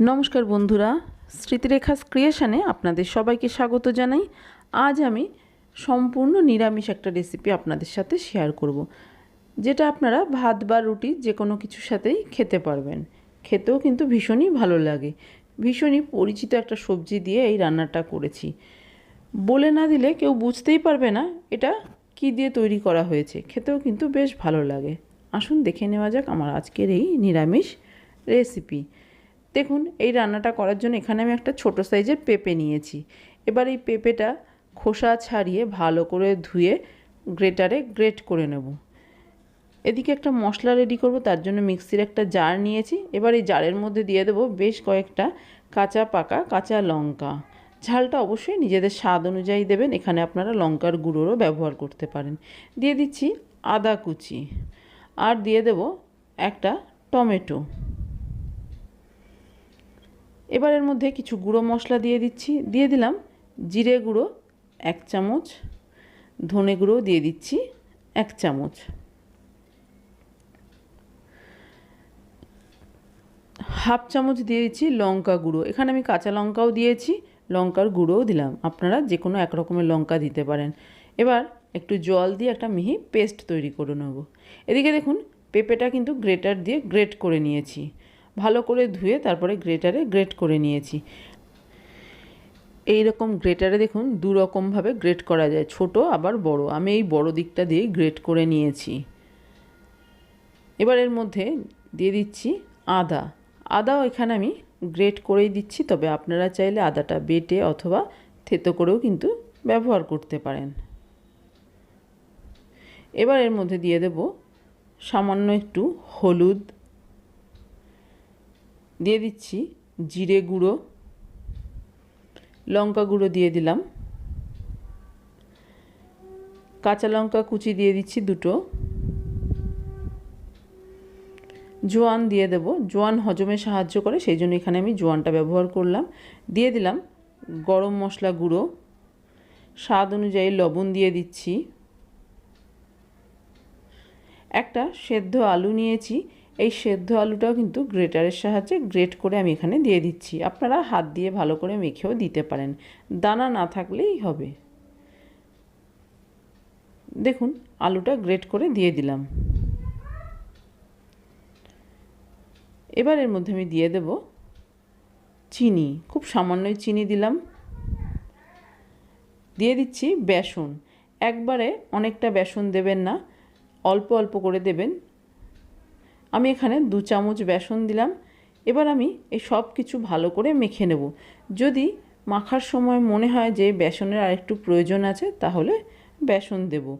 নমস্কার বন্ধুরা, স্মৃতিরেখাস ক্রিয়েশনে আপনাদের সবাইকে স্বাগত জানাই। আজ আমি সম্পূর্ণ নিরামিষ একটা রেসিপি আপনাদের সাথে শেয়ার করব। যেটা আপনারা ভাত বা রুটি যে কোনো কিছুর সাথেই খেতে পারবেন। খেতেও কিন্তু ভীষণই ভালো লাগে। ভীষণই পরিচিত একটা সবজি দিয়ে এই রান্নাটা করেছি। বলে না দিলে কেউ বুঝতেই পারবে না এটা কি দিয়ে তৈরি করা হয়েছে। খেতেও কিন্তু বেশ ভালো লাগে। আসুন দেখে নেওয়া যাক আমার আজকের এই নিরামিষ রেসিপি দেখুন, এই রান্নাটা করার জন্য এখানে আমি একটা ছোট সাইজের পেঁপে নিয়েছি। এবার এই পেঁপেটা খোসা ছাড়িয়ে ভালো করে ধুয়ে গ্রেটারে গ্রেট করে নেব। এদিকে একটা মশলা রেডি করব, তার জন্য মিক্সির একটা জার নিয়েছি। এবার এই জারের মধ্যে দিয়ে দেবো বেশ কয়েকটা কাঁচা পাকা কাঁচা লঙ্কা। ঝালটা অবশ্যই নিজেদের স্বাদ অনুযায়ী দেবেন, এখানে আপনারা লঙ্কার গুঁড়োরও ব্যবহার করতে পারেন। দিয়ে দিচ্ছি আদা কুচি। আর দিয়ে দেব একটা টমেটো। এবার এর মধ্যে কিছু গুঁড়ো মশলা দিয়ে দিচ্ছি। দিয়ে দিলাম জিরে গুঁড়ো, এক চামচ। ধনে গুঁড়ো দিয়ে দিচ্ছি, এক চামচ। হাফ চামচ দিয়ে দিচ্ছি লঙ্কা গুঁড়ো। এখানে আমি কাঁচা লঙ্কাও দিয়েছি, লঙ্কার গুঁড়োও দিলাম। আপনারা যে কোনো এক রকমের লঙ্কা দিতে পারেন। এবার একটু জল দিয়ে একটা মিহি পেস্ট তৈরি করে নেব। এদিকে দেখুন, পেঁপেটা কিন্তু গ্রেটার দিয়ে গ্রেট করে নিয়েছি। ভালো করে ধুয়ে তারপরে গ্রেটারে গ্রেট করে নিয়েছি। এই রকম গ্রেটারে দেখুন দু রকমভাবে গ্রেট করা যায়, ছোট আবার বড়। আমি এই বড় দিকটা দিয়ে গ্রেট করে নিয়েছি। এবার এর মধ্যে দিয়ে দিচ্ছি আদা। আদাও এখানে আমি গ্রেট করেই দিচ্ছি, তবে আপনারা চাইলে আদাটা বেটে অথবা থেতো করেও কিন্তু ব্যবহার করতে পারেন। এবার এর মধ্যে দিয়ে দেব সামান্য একটু হলুদ দিয়ে দিচ্ছি জিরে গুঁড়ো, লঙ্কা গুঁড়ো দিয়ে দিলাম। কাঁচা লঙ্কা কুচি দিয়ে দিচ্ছি দুটো। জোয়ান দিয়ে দেব। জোয়ান হজমে সাহায্য করে, সেই জন্য এখানে আমি জোয়ানটা ব্যবহার করলাম। দিয়ে দিলাম গরম মশলা গুঁড়ো। স্বাদ অনুযায়ী লবণ দিয়ে দিচ্ছি। একটা সেদ্ধ আলু নিয়েছি। এই সেদ্ধ আলুটাও কিন্তু গ্রেটারের সাহায্যে গ্রেট করে আমি এখানে দিয়ে দিচ্ছি। আপনারা হাত দিয়ে ভালো করে মেখেও দিতে পারেন। দানা না থাকলেই হবে। দেখুন, আলুটা গ্রেট করে দিয়ে দিলাম। এবার এর মধ্যে আমি দিয়ে দেব চিনি। খুব সামান্যই চিনি দিলাম। দিয়ে দিচ্ছি বেসন। একবারে অনেকটা বেসন দেবেন না, অল্প অল্প করে দেবেন। আমি এখানে দু চামচ বেসন দিলাম। এবার আমি এই সব কিছু ভালো করে মেখে নেব। যদি মাখার সময় মনে হয় যে বেসনের আরেকটু প্রয়োজন আছে, তাহলে বেসন দেব।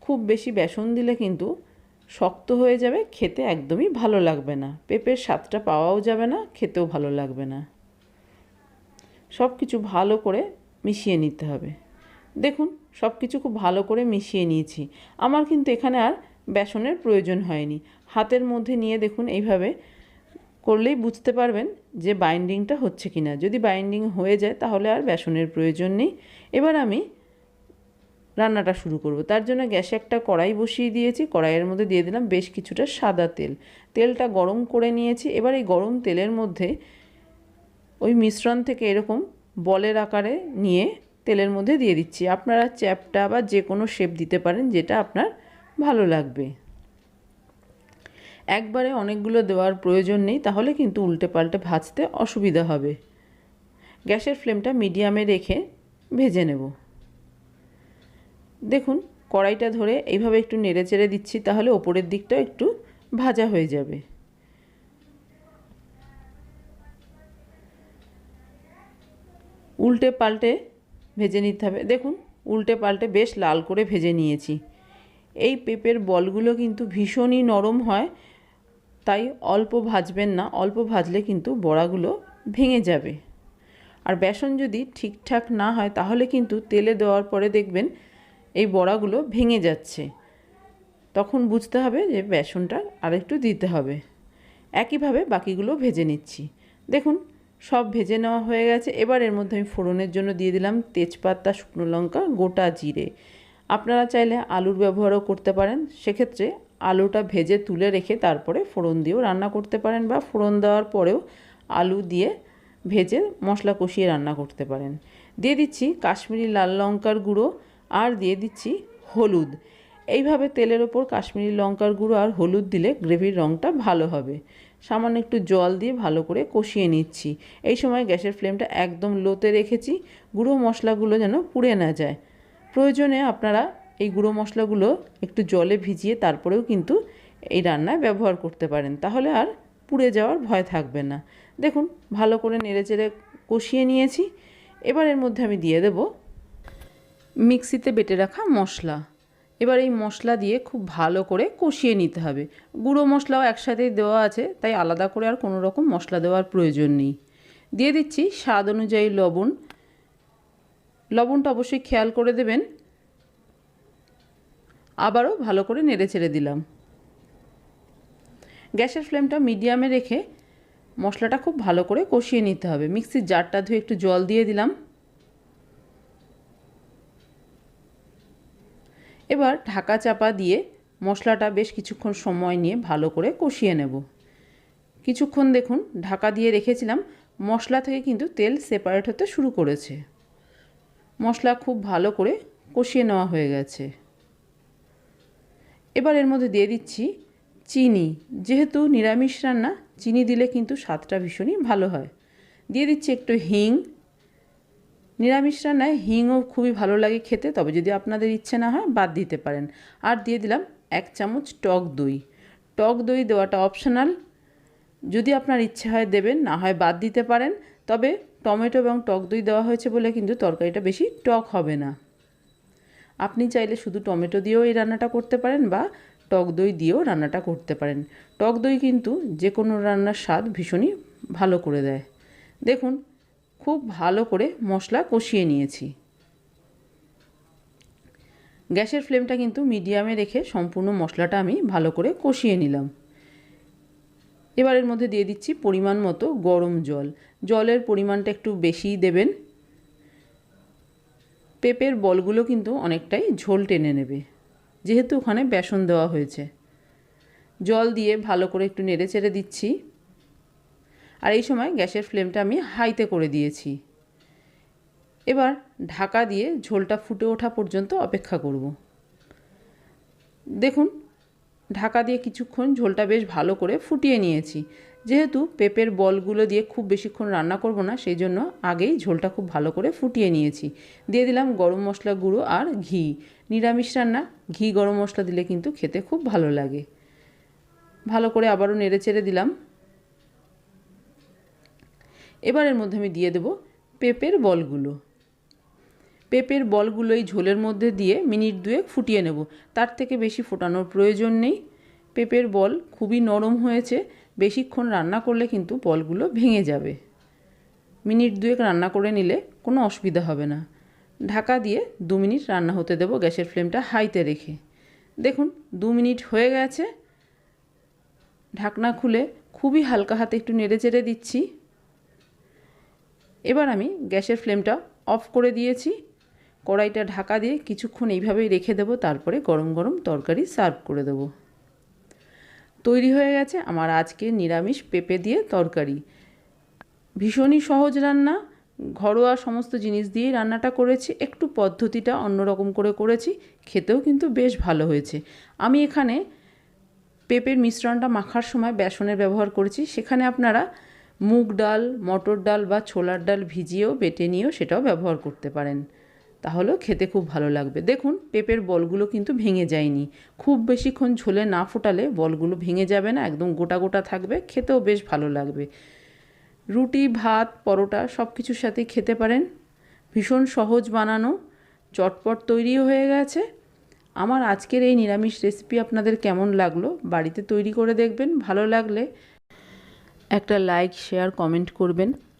খুব বেশি বেসন দিলে কিন্তু শক্ত হয়ে যাবে, খেতে একদমই ভালো লাগবে না। পেঁপের স্বাদটা পাওয়াও যাবে না, খেতেও ভালো লাগবে না। সব কিছু ভালো করে মিশিয়ে নিতে হবে। দেখুন সব কিছু খুব ভালো করে মিশিয়ে নিয়েছি। আমার কিন্তু এখানে আর বেসনের প্রয়োজন হয়নি। হাতের মধ্যে নিয়ে দেখুন এইভাবে করলেই বুঝতে পারবেন যে বাইন্ডিংটা হচ্ছে কি না যদি বাইন্ডিং হয়ে যায় তাহলে আর বেসনের প্রয়োজন নেই। এবার আমি রান্নাটা শুরু করব। তার জন্য গ্যাসে একটা কড়াই বসিয়ে দিয়েছি। কড়াইয়ের মধ্যে দিয়ে দিলাম বেশ কিছুটা সাদা তেল। তেলটা গরম করে নিয়েছি। এবার এই গরম তেলের মধ্যে ওই মিশ্রণ থেকে এরকম বলের আকারে নিয়ে তেলের মধ্যে দিয়ে দিচ্ছি। আপনারা চ্যাপটা বা যে কোনো শেপ দিতে পারেন যেটা আপনার ভালো লাগবে। একবারে অনেকগুলো দেওয়ার প্রয়োজন নেই, তাহলে কিন্তু উল্টে পাল্টে ভাজতে অসুবিধা হবে। গ্যাসের ফ্লেমটা মিডিয়ামে রেখে ভেজে নেব। দেখুন, কড়াইটা ধরে এইভাবে একটু নেড়ে চেড়ে দিচ্ছি, তাহলে ওপরের দিকটা একটু ভাজা হয়ে যাবে। উল্টে পাল্টে ভেজে নিতে হবে। দেখুন উল্টে পাল্টে বেশ লাল করে ভেজে নিয়েছি। এই পেঁপের বলগুলো কিন্তু ভীষণই নরম হয়, তাই অল্প ভাজবেন না, অল্প ভাজলে কিন্তু বড়াগুলো ভেঙে যাবে। আর বেসন যদি ঠিকঠাক না হয়, তাহলে কিন্তু তেলে দেওয়ার পরে দেখবেন এই বড়াগুলো ভেঙে যাচ্ছে। তখন বুঝতে হবে যে বেসনটা আরেকটু দিতে হবে। একইভাবে বাকিগুলো ভেজে নিচ্ছি। দেখুন, সব ভেজে নেওয়া হয়ে গেছে। এবার এর মধ্যে আমি ফোড়নের জন্য দিয়ে দিলাম তেজপাতা, শুকনো লঙ্কা, গোটা জিরে। আপনারা চাইলে আলুর ব্যবহারও করতে পারেন। সেক্ষেত্রে আলুটা ভেজে তুলে রেখে তারপরে ফোড়ন দিয়েও রান্না করতে পারেন বা ফোড়ন দেওয়ার পরেও আলু দিয়ে ভেজে মশলা কষিয়ে রান্না করতে পারেন। দিয়ে দিচ্ছি কাশ্মীরি লাল লঙ্কার গুঁড়ো আর দিয়ে দিচ্ছি হলুদ। এইভাবে তেলের ওপর কাশ্মীরি লঙ্কার গুঁড়ো আর হলুদ দিলে গ্রেভির রঙটা ভালো হবে। সামান্য একটু জল দিয়ে ভালো করে কষিয়ে নিচ্ছি। এই সময় গ্যাসের ফ্লেমটা একদম লোতে রেখেছি। গুঁড়ো মশলাগুলো যেন পুড়ে না যায়। প্রয়োজনে আপনারা এই গুঁড়ো মশলাগুলো একটু জলে ভিজিয়ে তারপরেও কিন্তু এই রান্নায় ব্যবহার করতে পারেন। তাহলে আর পুড়ে যাওয়ার ভয় থাকবে না। দেখুন, ভালো করে নেড়েচেড়ে কষিয়ে নিয়েছি। এবার এর মধ্যে আমি দিয়ে দেব মিক্সিতে বেটে রাখা মশলা। এবার এই মশলা দিয়ে খুব ভালো করে কষিয়ে নিতে হবে। গুঁড়ো মশলাও একসাথেই দেওয়া আছে, তাই আলাদা করে আর কোনো রকম মশলা দেওয়ার প্রয়োজন নেই। দিয়ে দিচ্ছি স্বাদ অনুযায়ী লবণ লবণটা অবশ্যই খেয়াল করে দেবেন। আবারও ভালো করে নেড়ে ছেড়ে দিলাম। গ্যাসের ফ্লেমটা মিডিয়ামে রেখে মশলাটা খুব ভালো করে কষিয়ে নিতে হবে। মিক্সির জারটা ধুয়ে একটু জল দিয়ে দিলাম। এবার ঢাকা চাপা দিয়ে মশলাটা বেশ কিছুক্ষণ সময় নিয়ে ভালো করে কষিয়ে নেব। কিছুক্ষণ দেখুন, ঢাকা দিয়ে রেখেছিলাম। মশলা থেকে কিন্তু তেল সেপারেট হতে শুরু করেছে। মশলা খুব ভালো করে কষিয়ে নেওয়া হয়ে গেছে। এবার এর মধ্যে দিয়ে দিচ্ছি চিনি। যেহেতু নিরামিষ রান্না, চিনি দিলে কিন্তু স্বাদটা ভীষণই ভালো হয়। দিয়ে দিচ্ছি একটু হিং। নিরামিষ রান্নায় হিংও খুবই ভালো লাগে খেতে, তবে যদি আপনাদের ইচ্ছে না হয়, বাদ দিতে পারেন। আর দিয়ে দিলাম এক চামচ টক দই। টক দই দেওয়াটা অপশনাল। যদি আপনার ইচ্ছে হয় দেবেন, না হয় বাদ দিতে পারেন, তবে টমেটো এবং টক দই দেওয়া হয়েছে বলে কিন্তু তরকারিটা বেশি টক হবে না। আপনি চাইলে শুধু টমেটো দিয়েও এই রান্নাটা করতে পারেন বা টক দই দিয়েও রান্নাটা করতে পারেন। টক দই কিন্তু যে কোনো রান্নার স্বাদ ভীষণই ভালো করে দেয়। দেখুন, খুব ভালো করে মশলা কষিয়ে নিয়েছি। গ্যাসের ফ্লেমটা কিন্তু মিডিয়ামে রেখে সম্পূর্ণ মশলাটা আমি ভালো করে কষিয়ে নিলাম। এবার এর মধ্যে দিয়ে দিচ্ছি পরিমাণ মতো গরম জল। জলের পরিমাণটা একটু বেশিই দেবেন। পেঁপের বলগুলো কিন্তু অনেকটাই ঝোল টেনে নেবে। যেহেতু ওখানে বেসন দেওয়া হয়েছে। জল দিয়ে ভালো করে একটু নেড়ে চেড়ে দিচ্ছি। আর এই সময় গ্যাসের ফ্লেমটা আমি হাইতে করে দিয়েছি। এবার ঢাকা দিয়ে ঝোলটা ফুটে ওঠা পর্যন্ত অপেক্ষা করব। দেখুন, ঢাকা দিয়ে কিছুক্ষণ ঝোলটা বেশ ভালো করে ফুটিয়ে নিয়েছি। যেহেতু পেঁপের বলগুলো দিয়ে খুব বেশিক্ষণ রান্না করব না, সেই জন্য আগেই ঝোলটা খুব ভালো করে ফুটিয়ে নিয়েছি। দিয়ে দিলাম গরম মশলা গুঁড়ো আর ঘি। নিরামিষ রান্না, ঘি গরম মশলা দিলে কিন্তু খেতে খুব ভালো লাগে। ভালো করে আবারও নেড়ে চেড়ে দিলাম। এবার এর মধ্যে আমি দিয়ে দেব পেঁপের বলগুলো। পেঁপের বলগুলো এই ঝোলের মধ্যে দিয়ে মিনিট দুয়েক ফুটিয়ে নেব। তার থেকে বেশি ফোটানোর প্রয়োজন নেই। পেঁপের বল খুবই নরম হয়েছে। বেশিক্ষণ রান্না করলে কিন্তু বলগুলো ভেঙে যাবে। মিনিট দুয়েক রান্না করে নিলে কোনো অসুবিধা হবে না। ঢাকা দিয়ে দু মিনিট রান্না হতে দেবো গ্যাসের ফ্লেমটা হাইতে রেখে। দেখুন, দু মিনিট হয়ে গেছে। ঢাকনা খুলে খুবই হালকা হাতে একটু নেড়ে চেড়ে দিচ্ছি। এবার আমি গ্যাসের ফ্লেমটা অফ করে দিয়েছি। কড়াইটা ঢাকা দিয়ে কিছুক্ষণ এইভাবেই রেখে দেবো, তারপরে গরম গরম তরকারি সার্ভ করে দেবো। তৈরি হয়ে গেছে আমার আজকে নিরামিষ পেঁপে দিয়ে তরকারি। ভীষণই সহজ রান্না। ঘরোয়া সমস্ত জিনিস দিয়েই রান্নাটা করেছি। একটু পদ্ধতিটা অন্যরকম করে করেছি। খেতেও কিন্তু বেশ ভালো হয়েছে। আমি এখানে পেঁপের মিশ্রণটা মাখার সময় বেসনের ব্যবহার করেছি। সেখানে আপনারা মুগ ডাল, মটর ডাল বা ছোলার ডাল ভিজিয়েও বেটে নিয়েও সেটাও ব্যবহার করতে পারেন। তাহলেও খেতে খুব ভালো লাগবে। দেখুন, পেঁপের বলগুলো কিন্তু ভেঙে যায়নি। খুব বেশিক্ষণ ঝোলে না ফোটালে বলগুলো ভেঙে যাবে না, একদম গোটা গোটা থাকবে, খেতেও বেশ ভালো লাগবে। রুটি, ভাত, পরোটা সব কিছুর সাথেই খেতে পারেন। ভীষণ সহজ বানানো, চটপট তৈরিও হয়ে গেছে। আমার আজকের এই নিরামিষ রেসিপি আপনাদের কেমন লাগল বাড়িতে তৈরি করে দেখবেন, ভালো লাগলে একটা লাইক শেয়ার কমেন্ট করবেন।